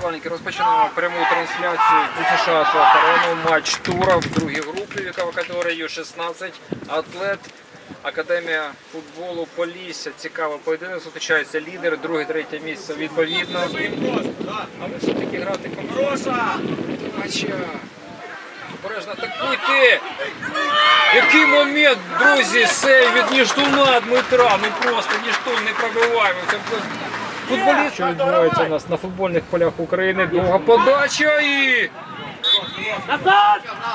Вболівальники, розпочинаємо пряму трансляцію УСШ Арену. Матч тура в другій групі вікова категорія Ю-16. Атлет, Академія футболу Полісся. Цікаво поєдинок. Зустрічаються лідери, друге, третє місце відповідно. Але все-таки грати комфортно. Матча. Обережно атакуйте! Який момент, друзі, сейв від Ніштуна Дмитра. Ну просто Ніштун не пробиваємо. Футболіст, що відбувається у нас на футбольних полях України. Довга подача і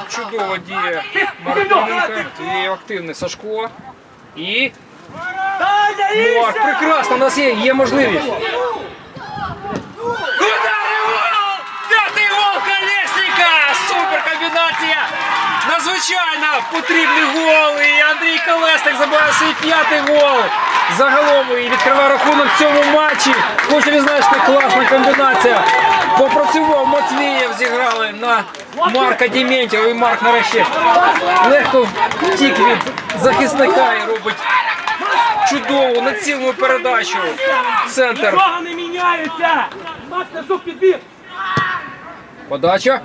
чудово діє Мартиненко. І активний Сашко. І Марк, прекрасно, у нас є, є можливість. Удар і гол! П'ятий гол Колесника! Супер комбінація! Надзвичайно потрібний гол. І Андрій Колесник забиває свій п'ятий гол. Загалом і відкриває рахунок в цьому матчі. Хочу відзначити, класна комбінація. Попрацював Матвієв, зіграли на Марка Діментєва. І Марк нарешті легко втік від захисника і робить чудову націльну передачу. Центр. Нічого не міняється! Макс! Подача.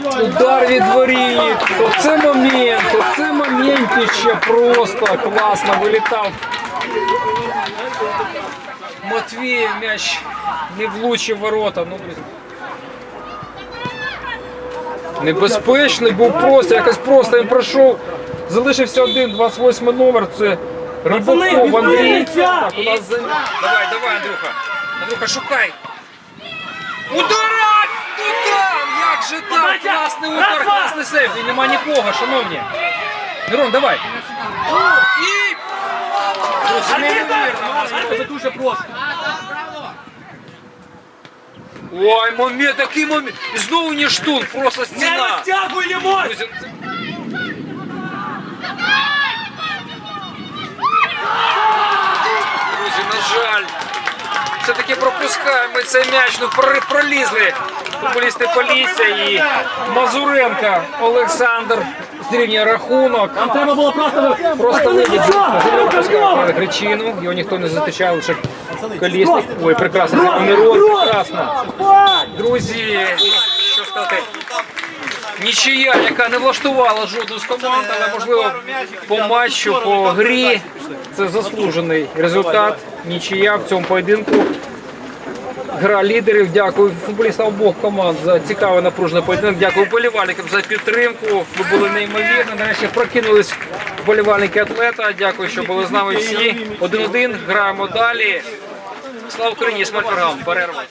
Удар від воріт. Оце момент, оце моментище просто класно вилітав. Матвій м'яч не влучив ворота. Ну. Небезпечний був просто, якось просто він пройшов. Залишився один, 28 номер. Це Рибаков Андрій. Так, у нас за... Давай, давай, Андрюха. Андрюха, шукай. Удар! Як же так? Класний удар, класний сейф. І нема нікого, шановні. Мирон, давай. І... Друзі, неймовірно. Це дуже просто. Ой, момент, такий момент. І знову ніштун, просто стіна. Не це- Друзі, на жаль. Все-таки пропускаємо цей м'яч. Ну пролізли футболісти Полісся і Мазуренко Олександр зрівнює рахунок. Нам треба було просто... Просто не вибіг. Гречину, його ніхто не зустрічав, лише колісник. Ой, прекрасно, це прекрасно. Друзі, ну, що сказати, нічия, яка не влаштувала жодну з команд, але можливо по матчу, по грі це заслужений результат. Нічия в цьому поєдинку. Гра лідерів. Дякую футболістам обох команд за цікавий напружений поєдинок. Дякую болівальникам за підтримку. Ви були неймовірні. Нарешті прокинулись вболівальники атлета. Дякую, що були з нами всі. Один-один. Граємо далі. Слава Україні, смерть ворогам. Перерва.